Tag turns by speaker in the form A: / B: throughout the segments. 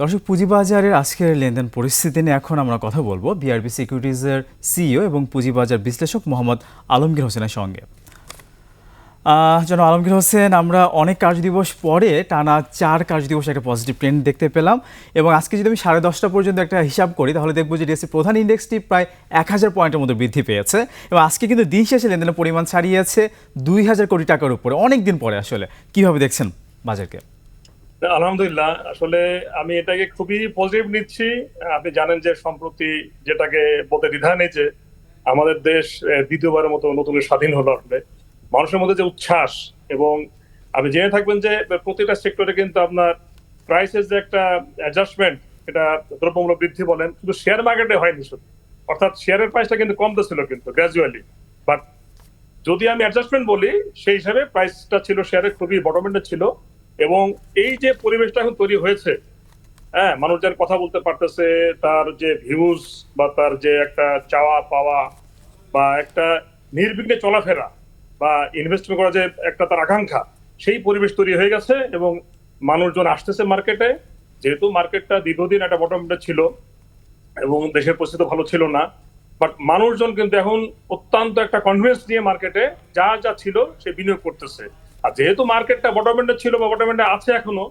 A: দর্শক, পুঁজিবাজারের আজকের লেনদেন পরিস্থিতি নিয়ে এখন আমরা কথা বলব বিআরবি সিকিউরিটিজের সিইও এবং পুঁজিবাজার বিশ্লেষক মোহাম্মদ আলমগীর হোসেনের সঙ্গে। জনাব আলমগীর হোসেন, আমরা অনেক কার্যদিবস পরে টানা চার কার্যদিবস একটা পজিটিভ ট্রেন্ড দেখতে পেলাম এবং আজকে যদি আমি সাড়ে দশটা পর্যন্ত একটা হিসাব করি, তাহলে দেখব যে ডিএসসি প্রধান ইন্ডেক্সটি প্রায় এক হাজার পয়েন্টের মতো বৃদ্ধি পেয়েছে এবং আজকে কিন্তু দিন শেষে লেনদেনের পরিমাণ ছাড়িয়েছে দুই হাজার কোটি টাকার উপরে, অনেক দিন পরে আসলে। কীভাবে দেখছেন বাজারকে?
B: আলহামদুলিল্লাহ। আসলে আমি এটাকে খুবই পজিটিভ নিচ্ছি। আপনি জানেন যে সম্প্রতি যেটাকে বলতে দ্বিধা যে আমাদের দেশ দ্বিতীয়বারের মতো নতুন স্বাধীন হলো আসলে। মানুষের মধ্যে যে উচ্ছ্বাস এবং আপনি জেনে থাকবেন যে প্রতিটা সেক্টরে কিন্তু আপনার প্রাইসের যে একটা অ্যাডজাস্টমেন্ট এটা দ্রব্যমূল্য বৃদ্ধি বলেন, কিন্তু শেয়ার মার্কেটে হয়নি শুধু। অর্থাৎ শেয়ারের প্রাইসটা কিন্তু কমতে ছিল কিন্তু গ্র্যাজুয়ালি বাট যদি আমি অ্যাডজাস্টমেন্ট বলি, সেই হিসাবে প্রাইসটা ছিল শেয়ারের খুবই বটমেন্টে ছিল। এবং এই যে পরিবেশটা এখন তৈরি হয়েছে হ্যাঁ মানুষজন কথা বলতে পারতেছে, তার যে ভিউজ বা তার যে একটা চাওয়া পাওয়া বা একটা নির্বিঘ্নে চলাফেরা বা ইনভেস্টমেন্ট করা যে একটা তার আকাঙ্ক্ষা, সেই পরিবেশ তৈরি হয়ে গেছে এবং মানুষজন আসতেছে মার্কেটে যেহেতু মার্কেটটা দীর্ঘদিন একটা বটমটা ছিল এবং দেশের পরিস্থিতি ভালো ছিল না বাট মানুষজন কিন্তু এখন অত্যন্ত একটা কনফিডেন্স নিয়ে মার্কেটে যা যা ছিল সে বিনিয়োগ করতেছে। আর যেহেতু মার্কেটটা বটমেন্টে ছিল বা বটমেন্টে আছে এখনও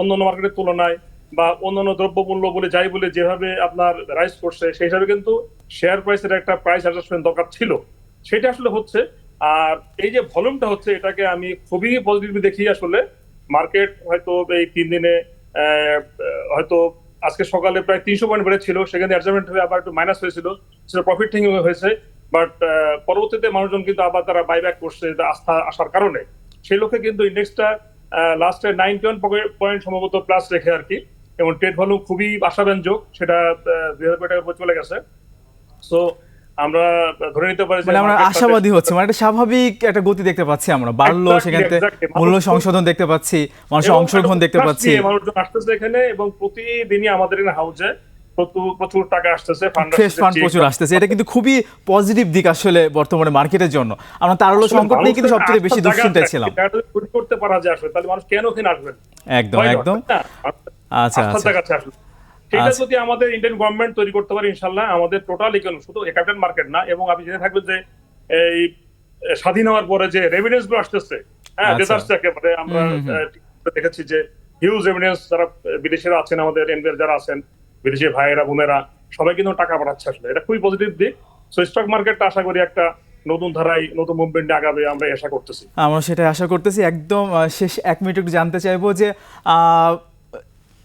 B: অন্যান্য মার্কেটের তুলনায় বা অন্যান্য দ্রব্যমূল্য বলে যাই বলে যেভাবে আপনার রাইজ করছে, সেই হিসাবে কিন্তু শেয়ার প্রাইসের একটা প্রাইস অ্যাডজাস্টমেন্ট দরকার ছিল। সেটা আসলে হচ্ছে, আর এই যে ভলিউমটা হচ্ছে, এটাকে আমি খুবই পজিটিভলি দেখি আসলে। মার্কেট হয়তো এই তিন দিনে হয়তো আজকে সকালে প্রায় তিনশো পয়েন্ট বেড়েছিল, সেখানে অ্যাডজাস্টমেন্ট হয়ে আবার একটু মাইনাস হয়েছিল, সেটা প্রফিট হয়েছে। বাট পরবর্তীতে মানুষজন কিন্তু আবার তারা বাইব্যাক করছে আস্থা আসার কারণে। সেই লক্ষ্যে কিন্তু ইন্ডেক্সটা লাস্টে নাইনটি ওয়ান পয়েন্ট সম্ভবত প্লাস রেখে আর কি। এবং ট্রেড ভলিউম খুবই আশাব্যঞ্জক সেটা দুই হাজার কোটি টাকার উপর চলে গেছে। সো আমরা ধরে নিতে পারি
A: মানে আমরা আশাবাদী হচ্ছে মানে একটা স্বাভাবিক একটা গতি দেখতে পাচ্ছি আমরা। বাড়লো সেখান মূল্য সংশোধন দেখতে পাচ্ছি মানুষের অংশগ্রহণ দেখতে পাচ্ছি।
B: মানুষজন আসতেছে এখানে এবং প্রতিদিনই আমাদের এখানে হাউজে প্রচুর টাকা আসতেছে ফান্ড
A: প্রচুর আসতেছে। এটা কিন্তু খুবই পজিটিভ দিক আসলে বর্তমানে মার্কেটের জন্য। আমরা তারল্য সংকট নিয়ে কিন্তু সবচেয়ে বেশি দুশ্চিন্তায় ছিলাম।
B: করতে পারা যায় আসলে তাহলে মানুষ কেন আসবেন
A: একদম একদম। আচ্ছা আচ্ছা।
B: সেটা
A: আচ্ছা।
B: যদি আমাদের ইন্ডিয়ান গভর্নমেন্ট তৈরি করতে পারে ইনশাল্লাহ আমাদের টোটাল ইকোনমি শুধু ক্যাপিটাল মার্কেট না এবং আপনি জেনে থাকবেন যে এই স্বাধীন হওয়ার পরে যে রেভিনিউসগুলো আসতেছে হ্যাঁ
A: আচ্ছা।
B: একেবারে আমরা দেখেছি যে হিউজ রেভিনিউস যারা বিদেশিরা আছেন আমাদের এনবিআর যারা আছেন বিদেশি ভাইয়েরা বোনেরা সবাই কিন্তু টাকা পাঠাচ্ছে আসলে। এটা খুবই পজিটিভ দিক। সো স্টক মার্কেটটা আশা করি একটা নতুন ধারায় নতুন মুভমেন্ট আগাবে আমরা আশা করতেছি।
A: আমরা সেটা আশা করতেছি। একদম শেষ এক মিনিট একটু জানতে চাইব যে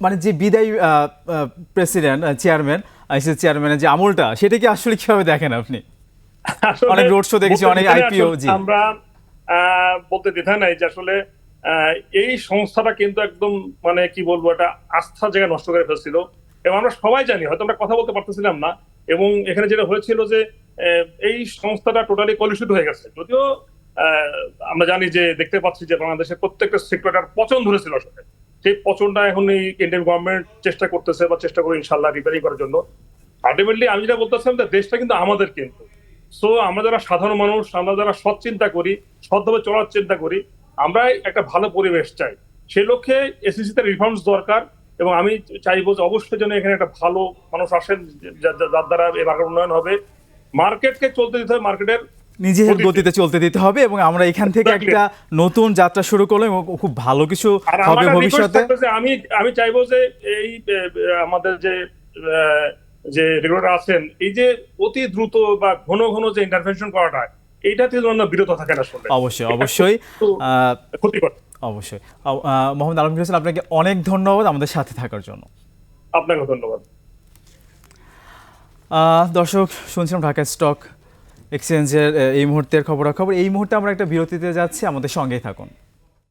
A: মানে যে বিদায়ী প্রেসিডেন্ট চেয়ারম্যান আইসিসি চেয়ারম্যানের যে আমলটা সেটা কি আসলে কীভাবে দেখেন আপনি? অনেক road show দেখেছি, অনেক
B: আসলে
A: জি।
B: আমরা বলতে দ্বিধা নাই যে আসলে এই সংস্থাটা কিন্তু একদম মানে কি বলব এটা আস্থার জায়গা নষ্ট করে ফেলছিল। এবং আমরা সবাই জানি, হয়তো আমরা কথা বলতে পারতেছিলাম না, এবং এখানে যেটা হয়েছিল যে এই সংস্থাটা টোটালি কলুষিত হয়ে গেছে। যদিও আমরা জানি যে, দেখতে পাচ্ছি যে, বাংলাদেশের প্রত্যেকটা সেক্টরটার পচন ধরেছিল আসলে। সেই পচনটা এখন এই ইন্ডিয়ান গভর্নমেন্ট চেষ্টা করতেছে বা চেষ্টা করে ইনশাল্লাহ রিপেয়ারিং করার জন্য। আলটিমেটলি আমি যেটা বলতেছিলাম যে, দেশটা কিন্তু আমাদের কিন্তু। সো আমরা যারা সাধারণ মানুষ, আমরা যারা সৎ চিন্তা করি, সৎভাবে চলার চিন্তা করি আমরা একটা ভালো পরিবেশ চাই। সেই লক্ষ্যে এসএসসি তে রিফর্মস দরকার। এবং আমি চাইব যে অবশ্যই যেন এখানে একটা ভালো মানুষ আসেন যার দ্বারা এই মার্কেট উন্নয়ন হবে। মার্কেটকে চলতে দিতে হবে মার্কেটের
A: নিজের
B: গতিতে।
A: চলতে দিতে হবে এবং আমরা এখান থেকে একটা নতুন যাত্রা শুরু করলাম এবং খুব ভালো কিছু হবে ভবিষ্যতে।
B: আমি আমি চাইব যে এই আমাদের যে যে রেগুলেটর আছেন এই যে অতি দ্রুত বা ঘন ঘন যে ইন্টারভেনশন করাটা এইটা থেকে বিরত থাকেন আসলে।
A: অবশ্যই অবশ্যই।
B: ক্ষতিকর
A: অবশ্যই। মোহাম্মদ আলমগীর হোসেন আপনাকে অনেক ধন্যবাদ আমাদের সাথে থাকার জন্য।
B: আপনাকে ধন্যবাদ।
A: দর্শক শুনছিলাম ঢাকা স্টক এক্সচেঞ্জের এই মুহূর্তের খবরাখবর। এই মুহূর্তে আমরা একটা বিরতিতে যাচ্ছি আমাদের সঙ্গেই থাকুন।